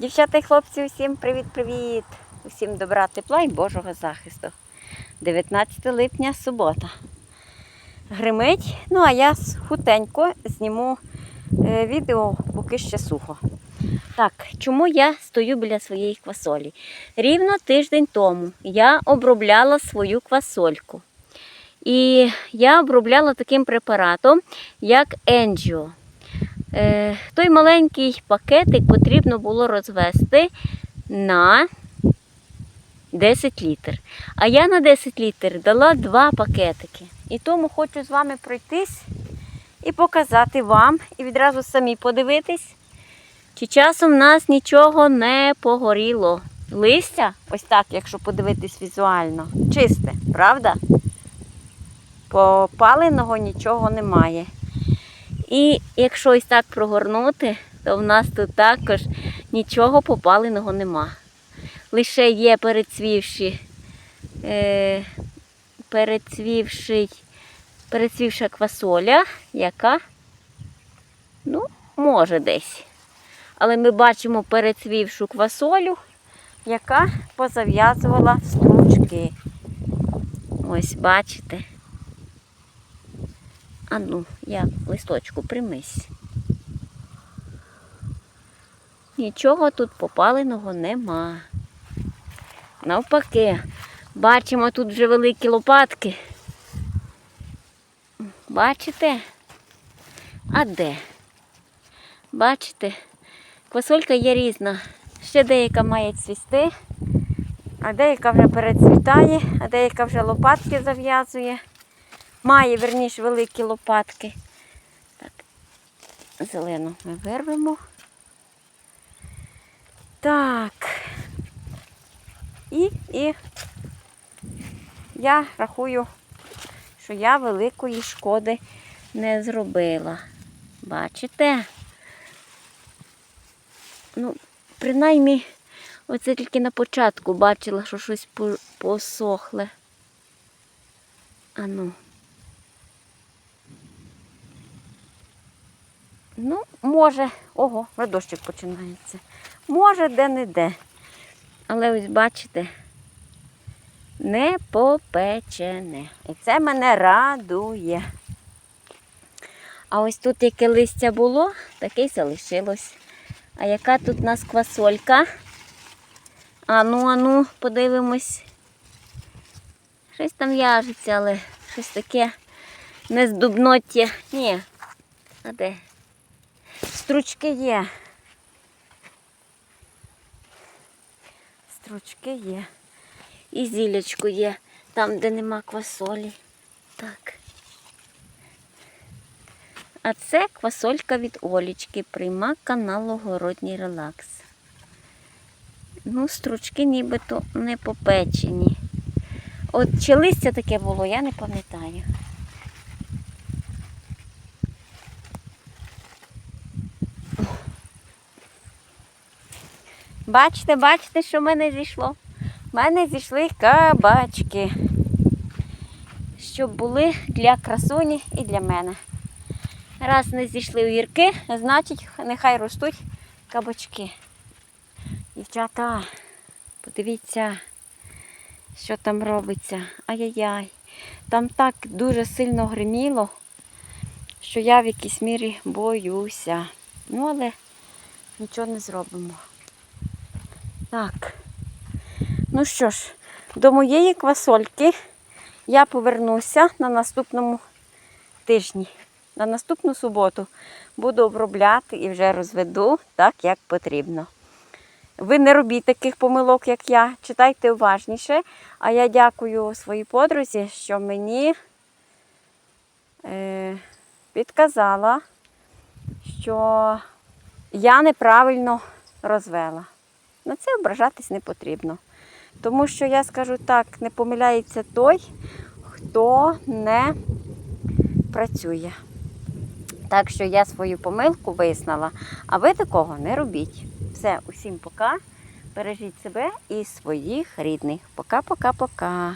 Дівчата і хлопці, усім привіт-привіт! Усім добра, тепла і Божого захисту. 19 липня, субота. Гримить, ну а я хутенько зніму е, відео, поки ще сухо. Так, чому я стою біля своєї квасолі? Рівно тиждень тому я обробляла свою квасольку. І я обробляла таким препаратом, як Енджіо. Е, той маленький пакетик потрібно було розвести на 10 літр. А я на 10 літр дала два пакетики. І тому хочу з вами пройтись і показати вам, і відразу самі подивитись, чи часом в нас нічого не погоріло. Листя, ось так, якщо подивитись візуально, чисте, правда? Попаленого нічого немає. І якщо ось так прогорнути, то в нас тут також нічого попаленого нема. Лише є перецвівші, е, перецвівший, перецвівша квасоля, яка, ну, може десь. Але ми бачимо перецвівшу квасолю, яка позав'язувала стручки. Ось, бачите. А ну, я листочку примись. Нічого тут попаленого нема. Навпаки, бачимо тут вже великі лопатки. Бачите? А де? Бачите? Квасолька є різна. Ще деяка має цвісти, а деяка вже перецвітає, а деяка вже лопатки зав'язує. Має, верніше, великі лопатки. Так, зелену ми вирвемо. Так. І, і я рахую, що я великої шкоди не зробила. Бачите? Ну, принаймні, оце тільки на початку бачила, що щось посохле. А ну. Може, ого, вже дощик починається. Може, де-не-де. Але ось бачите, не попечене. І це мене радує. А ось тут яке листя було, таке й залишилось. А яка тут у нас квасолька? Ану, ану, подивимось. Щось там в'яжеться, але щось таке не з дубноття. Ні. А де? Стручки є. Стручки є. І зілечко є, там, де нема квасолі. Так. А це квасолька від Олічки, прийма каналу Городній релакс. Ну, стручки нібито не попечені. От чи листя таке було, я не пам'ятаю. Бачите, бачите, що в мене зійшло? В мене зійшли кабачки. Щоб були для красуні і для мене. Раз не зійшли огірки, значить, нехай ростуть кабачки. Дівчата, подивіться, що там робиться. Ай-яй-яй. Там так дуже сильно гриміло, що я в якійсь мірі боюся. Ну, але нічого не зробимо. Так. Ну що ж, до моєї квасольки я повернуся на наступному тижні. На наступну суботу буду обробляти і вже розведу так, як потрібно. Ви не робіть таких помилок, як я. Читайте уважніше. А я дякую своїй подрузі, що мені е, підказала, що я неправильно розвела. На це ображатись не потрібно. Тому що я скажу так, не помиляється той, хто не працює. Так що я свою помилку визнала, а ви такого не робіть. Все, усім пока. Бережіть себе і своїх рідних. Пока-пока-пока.